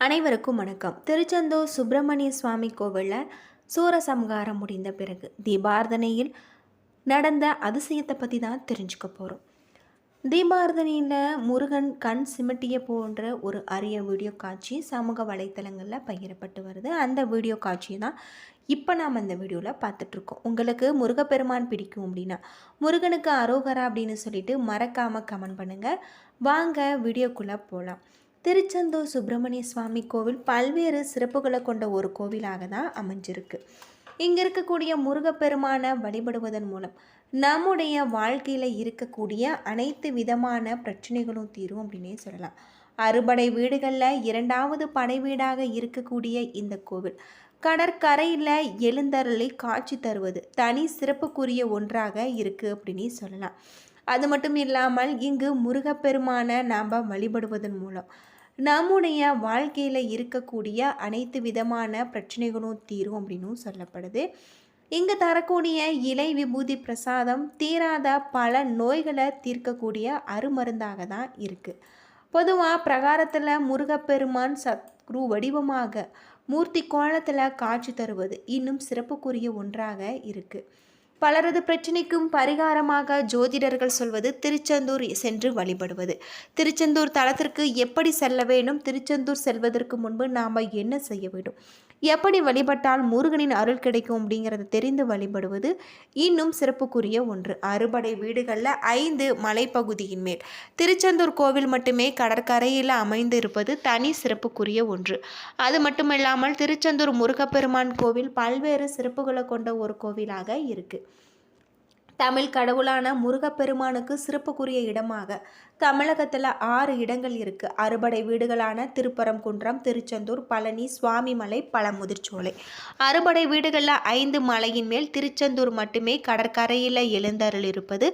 அனைவருக்கும் வணக்கம். திருச்செந்தூர் சுப்பிரமணிய சுவாமி கோவிலில் சூரசம்ஹாரம் முடிந்த பிறகு தீபார்த்தனையில் நடந்த அதிசயத்தை பற்றி தான் தெரிஞ்சுக்க போகிறோம் தீபார்த்தனையில் முருகன் கண் சிமிட்டிய போன்ற ஒரு அரிய வீடியோ காட்சி சமூக வலைத்தளங்களில் பகிரப்பட்டு வருது. அந்த வீடியோ காட்சியை தான் இப்போ நாம் அந்த வீடியோவில் பார்த்துட்ருக்கோம் உங்களுக்கு முருகப்பெருமான் பிடிக்கும் அப்படின்னா முருகனுக்கு அரோகரா அப்படின்னு சொல்லிட்டு மறக்காமல் கமெண்ட் பண்ணுங்கள் வாங்க வீடியோக்குள்ளே போகலாம் திருச்செந்தூர் சுப்பிரமணிய சுவாமி கோவில் பல்வேறு சிறப்புகளை கொண்ட ஒரு கோவிலாக தான் அமைஞ்சிருக்கு. இங்கே இருக்கக்கூடிய முருகப்பெருமானை வழிபடுவதன் மூலம் நம்முடைய வாழ்க்கையில் இருக்கக்கூடிய அனைத்து விதமான பிரச்சனைகளும் தீரும் அப்படின்னே சொல்லலாம். அறுபடை வீடுகளில் இரண்டாவது படை வீடாக இருக்கக்கூடிய இந்த கோவில் கடற்கரையில் எழுந்தருளை காட்சி தருவது தனி சிறப்புக்குரிய ஒன்றாக இருக்குது அப்படின்னு சொல்லலாம். அது மட்டும் இல்லாமல் இங்கு முருகப்பெருமானை நாம் வழிபடுவதன் மூலம் நம்முடைய வாழ்க்கையில் இருக்கக்கூடிய அனைத்து விதமான பிரச்சனைகளும் தீரும் அப்படின்னும் சொல்லப்படுது. இங்கே தரக்கூடிய இலை விபூதி பிரசாதம் தீராத பல நோய்களை தீர்க்கக்கூடிய அருமருந்தாக தான் இருக்குது பொதுவாக பிரகாரத்தில் முருகப்பெருமான் சத்குரு வடிவமாக மூர்த்தி கோலத்தில் காட்சி தருவது இன்னும் சிறப்புக்குரிய ஒன்றாக இருக்குது பலரது பிரச்சனைக்கும் பரிகாரமாக ஜோதிடர்கள் சொல்வது திருச்செந்தூர் சென்று வழிபடுவது. திருச்செந்தூர் தலத்திற்கு எப்படி செல்ல வேண்டும்? திருச்செந்தூர் செல்வதற்கு முன்பு நாம் என்ன செய்ய வேண்டும்? எப்படி வழிபட்டால் முருகனின் அருள் கிடைக்கும் அப்படிங்கிறத தெரிந்து வழிபடுவது இன்னும் சிறப்புக்குரிய ஒன்று. அறுபடை வீடுகளில் ஐந்து மலைப்பகுதியின் மேல். திருச்செந்தூர் கோவில் மட்டுமே கடற்கரையில் அமைந்து இருப்பது தனி சிறப்புக்குரிய ஒன்று. அது மட்டுமில்லாமல் திருச்செந்தூர் முருகப்பெருமான் கோவில் பல்வேறு சிறப்புகளை கொண்ட ஒரு கோவிலாக இருக்குது தமிழ் கடவுளான முருகப்பெருமானுக்கு சிறப்புக்குரிய இடமாக. தமிழகத்தில் ஆறு இடங்கள் இருக்குது அறுபடை வீடுகளான திருப்பரங்குன்றம் திருச்செந்தூர் பழனி சுவாமிமலை பழமுதிர்ச்சோலை அறுபடை வீடுகளில் ஐந்து மலையின் மேல் திருச்செந்தூர் மட்டுமே கடற்கரையில் எழுந்தருள் இருப்பது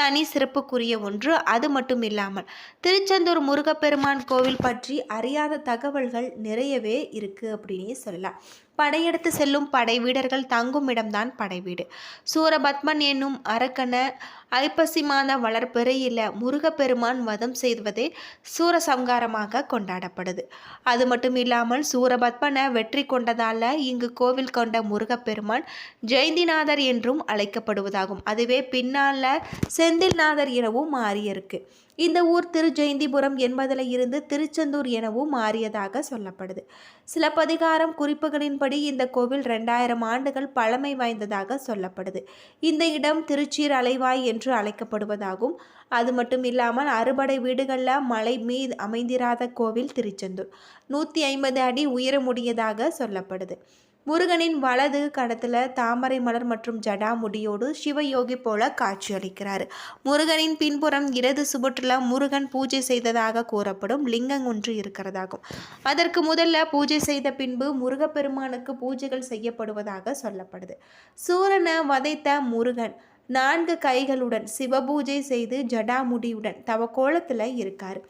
தனி சிறப்புக்குரிய ஒன்று. அது மட்டும் இல்லாமல் திருச்செந்தூர் முருகப்பெருமான் கோவில் பற்றி அறியாத தகவல்கள் நிறையவே இருக்குது அப்படின்னே சொல்லலாம். படையெடுத்து செல்லும் படை வீரர்கள் தங்கும் இடம்தான் படைவீடு. சூரபத்மன் என்னும் அரக்கன ஐப்பசி மாத வளர்ப்பிறையில் முருகப்பெருமான் வதம் செய்வதே சூரசம்காரமாக கொண்டாடப்படுது. அது மட்டும் இல்லாமல் சூரபத்மனை வெற்றி கொண்டதால் இங்கு கோவில் கொண்ட முருகப்பெருமான் ஜெயந்திநாதர் என்றும் அழைக்கப்படுவதாகும். அதுவே பின்னால் செந்தில்நாதர் எனவும் மாறியிருக்கு. இந்த ஊர் திருஜெயந்திபுரம் என்பதில் இருந்து திருச்செந்தூர் எனவும் மாறியதாக சொல்லப்படுது. சிலப்பதிகாரம் குறிப்புகளின்படி இந்த கோவில் ரெண்டாயிரம் ஆண்டுகள் பழமை வாய்ந்ததாக சொல்லப்படுது. இந்த இடம் திருச்சீர் அலைவாய் என்று அழைக்கப்படுவதாகும். அது மட்டும் இல்லாமல் அறுபடை வீடுகளில் மலை மீது அமைந்திராத கோவில் திருச்செந்தூர். நூற்றி ஐம்பது அடி உயரமுடியதாக சொல்லப்படுது. முருகனின் வலது கடத்தில் தாமரை மலர் மற்றும் ஜடாமுடியோடு சிவயோகி போல காட்சியளிக்கிறார். முருகனின் பின்புறம் இடது சுபற்றில் முருகன் பூஜை செய்ததாக கூறப்படும் லிங்கம் ஒன்று இருக்கிறதாகும். அதற்கு முதல்ல பூஜை செய்த பின்பு முருகப்பெருமானுக்கு பூஜைகள் செய்யப்படுவதாக சொல்லப்படுது. சூரனை வதைத்த முருகன் நான்கு கைகளுடன் சிவபூஜை செய்து ஜடாமுடியுடன் தவ கோலத்தில் இருக்கார்.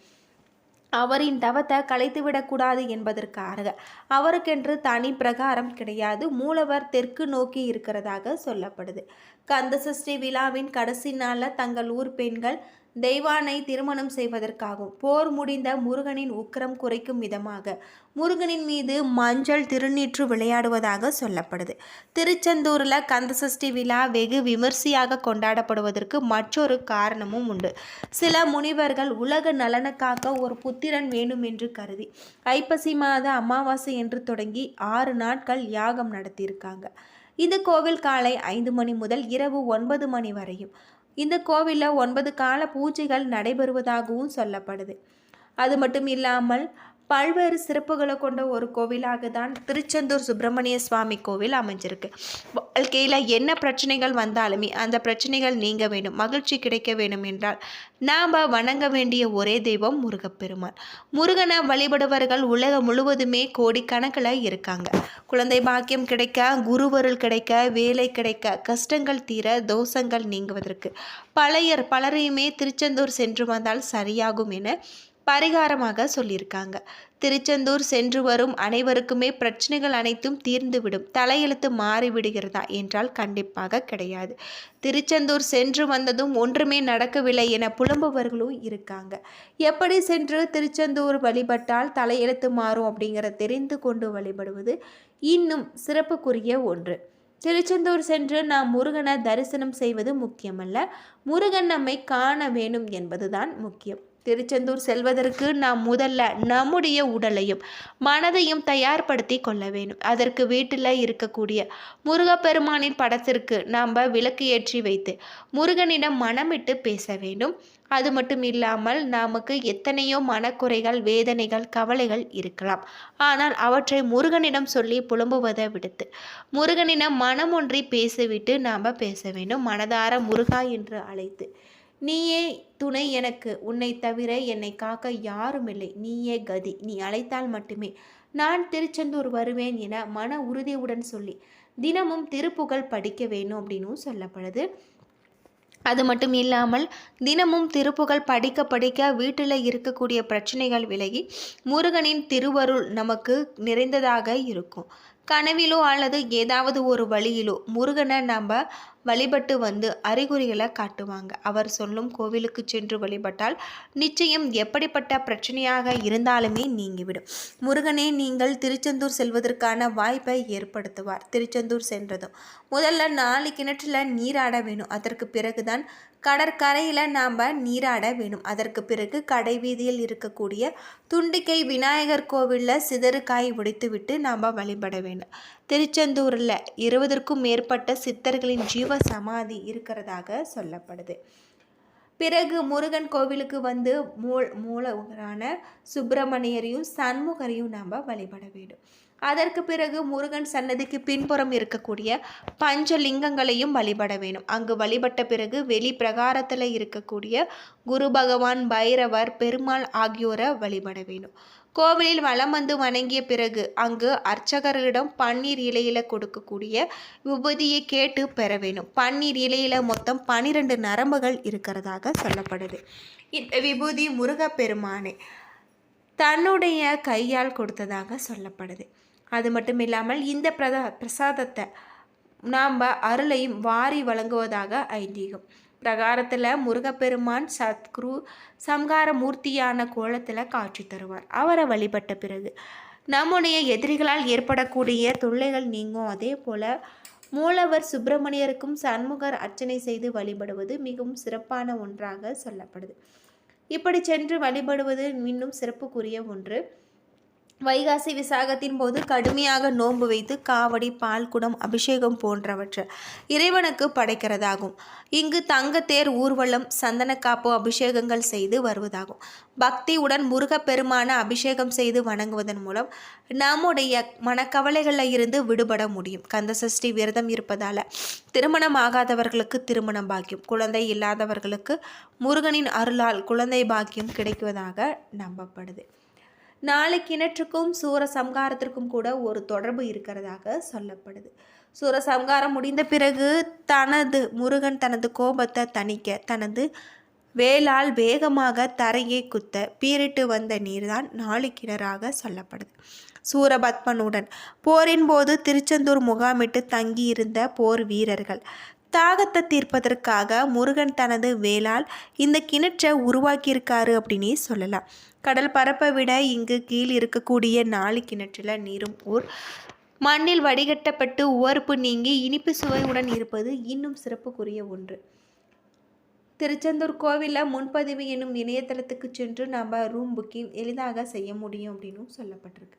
அவரின் தவத்தை கலைத்துவிடக்கூடாது என்பதற்காக அவருக்கென்று தனி பிரகாரம் கிடையாது. மூலவர் தெற்கு நோக்கி இருக்கிறதாக சொல்லப்படுது. கந்தசஷ்டி விழாவின் கடைசி நாளில் தங்கள் ஊர் பெண்கள் தெய்வானை திருமணம் செய்வதற்காகவும் போர் முடிந்த முருகனின் உக்கரம் குறைக்கும் விதமாக முருகனின் மீது மஞ்சள் திருநீற்று விளையாடுவதாக சொல்லப்படுது. திருச்செந்தூரில் கந்தசஷ்டி விழா வெகு விமர்சையாக கொண்டாடப்படுவதற்கு மற்றொரு காரணமும் உண்டு. சில முனிவர்கள் உலக நலனுக்காக ஒரு புத்திரன் வேண்டும் என்று கருதி ஐப்பசி மாத அமாவாசை என்று தொடங்கி ஆறு நாட்கள் யாகம் நடத்தியிருக்காங்க. இந்த கோவில் காலை ஐந்து மணி முதல் இரவு ஒன்பது மணி வரையும். இந்த கோவிலில் ஒன்பது கால பூஜைகள் நடைபெறுவதாகவும் சொல்லப்படுது. அது மட்டும் இல்லாமல் பல்வேறு சிறப்புகளை கொண்ட ஒரு கோவிலாக தான் திருச்செந்தூர் சுப்பிரமணிய சுவாமி கோவில் அமைஞ்சிருக்கு. வாழ்க்கையில் என்ன பிரச்சனைகள் வந்தாலுமே அந்த பிரச்சனைகள் நீங்க வேண்டும் மகிழ்ச்சி கிடைக்க வேண்டும் என்றால் நாம் வணங்க வேண்டிய ஒரே தெய்வம் முருகப்பெருமான். முருகனை வழிபடுவர்கள் உலகம் முழுவதுமே கோடிக்கணக்கில் இருக்காங்க. குழந்தை பாக்கியம் கிடைக்க குருவருள் கிடைக்க வேலை கிடைக்க கஷ்டங்கள் தீர தோஷங்கள் நீங்குவதற்கு பழையர் பலரையுமே திருச்செந்தூர் சென்று வந்தால் சரியாகும் என பரிகாரமாக சொல்லியிருக்காங்க. திருச்செந்தூர் சென்று வரும் அனைவருக்குமே பிரச்சனைகள் அனைத்தும் தீர்ந்துவிடும். தலையெழுத்து மாறிவிடுகிறதா என்றால் கண்டிப்பாக கிடையாது. திருச்செந்தூர் சென்று வந்ததும் ஒன்றுமே நடக்கவில்லை என புலம்புவர்களும் இருக்காங்க. எப்படி சென்று திருச்செந்தூர் வழிபட்டால் தலையெழுத்து மாறும் அப்படிங்கிற தெரிந்து கொண்டு வழிபடுவது இன்னும் சிறப்புக்குரிய ஒன்று. திருச்செந்தூர் சென்று நாம் முருகனை தரிசனம் செய்வது முக்கியமல்ல. முருகன் நம்மை காண வேணும் என்பதுதான் முக்கியம். திருச்செந்தூர் செல்வதற்கு நாம் முதல்ல நம்முடைய உடலையும் மனதையும் தயார்படுத்தி கொள்ள வேண்டும். அதற்கு வீட்டில் இருக்கக்கூடிய முருகப்பெருமானின் படத்திற்கு நாம் விளக்கு ஏற்றி வைத்து முருகனிடம் மனமிட்டு பேச வேண்டும். அது மட்டும் இல்லாமல் நமக்கு எத்தனையோ மனக்குறைகள் வேதனைகள் கவலைகள் இருக்கலாம். ஆனால் அவற்றை முருகனிடம் சொல்லி புலம்புவதை விடுத்து முருகனிடம் மனம் பேசிவிட்டு நாம் பேச வேண்டும். மனதார முருகா என்று அழைத்து நீயே துணை எனக்கு உன்னை தவிர என்னை காக்க யாரும் இல்லை நீயே கதி நீ அழைத்தால் மட்டுமே. நான் திருச்செந்தூர் வருவேன் என மன உறுதியுடன் சொல்லி தினமும் திருப்புகழ் படிக்க வேணும் அப்படின்னும் சொல்லப்படுது. அது மட்டும் இல்லாமல் தினமும் திருப்புகள் படிக்க படிக்க வீட்டில் இருக்கக்கூடிய பிரச்சனைகள் விலகி முருகனின் திருவருள் நமக்கு நிறைந்ததாக இருக்கும். கனவிலோ அல்லது ஏதாவது ஒரு வழியிலோ முருகனை நம்ம வழிபட்டு வந்து அறிகுறிகளை காட்டுவாங்க. அவர் சொல்லும் கோவிலுக்கு சென்று வழிபட்டால் நிச்சயம் எப்படிப்பட்ட பிரச்சனையாக இருந்தாலுமே நீங்கிவிடும். முருகனே நீங்கள் திருச்செந்தூர் செல்வதற்கான வாய்ப்பை ஏற்படுத்துவார். திருச்செந்தூர் சென்றதும் முதல்ல நாலு கிணற்றில் நீராட வேணும். அதற்கு பிறகுதான் கடற்கரையில் நாம் நீராட வேணும். அதற்கு பிறகு கடை வீதியில் இருக்கக்கூடிய துண்டிக்கை விநாயகர் கோவிலில் சிதறுக்காய் உடைத்துவிட்டு நாம் வழிபட வேண்டும் திருச்செந்தூரில் இருபதற்கும் மேற்பட்ட சித்தர்களின் ஜீவ சமாதி இருக்கிறதாக சொல்லப்படுது. பிறகு முருகன் கோவிலுக்கு வந்து மூல் மூலவரான சுப்பிரமணியரையும் சண்முகரையும் நாம் வழிபட வேண்டும். அதற்கு பிறகு முருகன் சன்னதிக்கு பின்புறம் இருக்கக்கூடிய பஞ்சலிங்கங்களையும் வழிபட வேணும் அங்கு வழிபட்ட பிறகு வெளி பிரகாரத்தில் இருக்கக்கூடிய குரு பகவான் பைரவர் பெருமாள் ஆகியோரை வழிபட வேணும் கோவிலில் வலம் வந்து வணங்கிய பிறகு அங்கு அர்ச்சகர்களிடம் பன்னீர் இலையில கொடுக்கக்கூடிய விபூதியை கேட்டு பெற வேணும் பன்னீர் இலையில மொத்தம் பனிரெண்டு நரம்புகள் இருக்கிறதாக சொல்லப்படுது. இந்த விபூதி முருகப்பெருமானே தன்னுடைய கையால் கொடுத்ததாக சொல்லப்படுது. அது மட்டும் இல்லாமல் இந்த பிரதா பிரசாதத்தை நாம் அருளையும் வாரி வழங்குவதாக ஐதீகம். பிரகாரத்தில் முருகப்பெருமான் சத்குரு சம்கார மூர்த்தியான கோலத்தில் காட்சி தருவார். அவரை வழிபட்ட பிறகு நம்முடைய எதிரிகளால் ஏற்படக்கூடிய தொல்லைகள் நீங்கும். அதே போல் மூலவர் சுப்பிரமணியருக்கும் சண்முகர் அர்ச்சனை செய்து வழிபடுவது மிகவும் சிறப்பான ஒன்றாக சொல்லப்படுது. இப்படி சென்று வழிபடுவது இன்னும் சிறப்புக்குரிய ஒன்று. வைகாசி விசாகத்தின் போது கடுமையாக நோன்பு வைத்து காவடி பால்குடம் அபிஷேகம் போன்றவற்றை இறைவனுக்கு படைக்கிறதாகும். இங்கு தங்கத்தேர் ஊர்வலம் சந்தனக்காப்பு அபிஷேகங்கள் செய்து வருவதாகும். பக்தியுடன் முருகப்பெருமான அபிஷேகம் செய்து வணங்குவதன் மூலம் நம்முடைய மனக்கவலைகளில் இருந்து விடுபட முடியும். கந்தசஷ்டி விரதம் இருப்பதால் திருமணம் ஆகாதவர்களுக்கு திருமணம் பாக்கியம் குழந்தை இல்லாதவர்களுக்கு முருகனின் அருளால் குழந்தை பாக்கியம் கிடைக்குவதாக நம்பப்படுது. நாலு கிணற்றுக்கும் சூர சம்காரத்திற்கும் கூட ஒரு தொடர்பு இருக்கிறதாக சொல்லப்படுது. சூர சம்காரம் முடிந்த பிறகு தனது முருகன் தனது கோபத்தை தணிக்க தனது வேலால் வேகமாக தரையை குத்த பீரிட்டு வந்த நீர்தான் நாலு கிணறாக சொல்லப்படுது. சூரபத்மனுடன் போரின் போது திருச்செந்தூர் முகாமிட்டு தங்கியிருந்த போர் வீரர்கள் தாகத்தை தீர்ப்பதற்காக முருகன் தனது வேளால் இந்த கிணற்றை உருவாக்கியிருக்காரு அப்படின்னே சொல்லலாம். கடல் பரப்பை விட இங்கு கீழ் இருக்கக்கூடிய நாலு கிணற்றில் நீரும் ஊர் மண்ணில் வடிகட்டப்பட்டு உவர்ப்பு நீங்கி இனிப்பு சுவையுடன் இருப்பது இன்னும் சிறப்புக்குரிய ஒன்று. திருச்செந்தூர் கோவிலில் முன்பதிவு என்னும் இணையதளத்துக்கு சென்று நம்ம ரூம் புக்கிங் எளிதாக செய்ய முடியும் அப்படின்னும் சொல்லப்பட்டிருக்கு.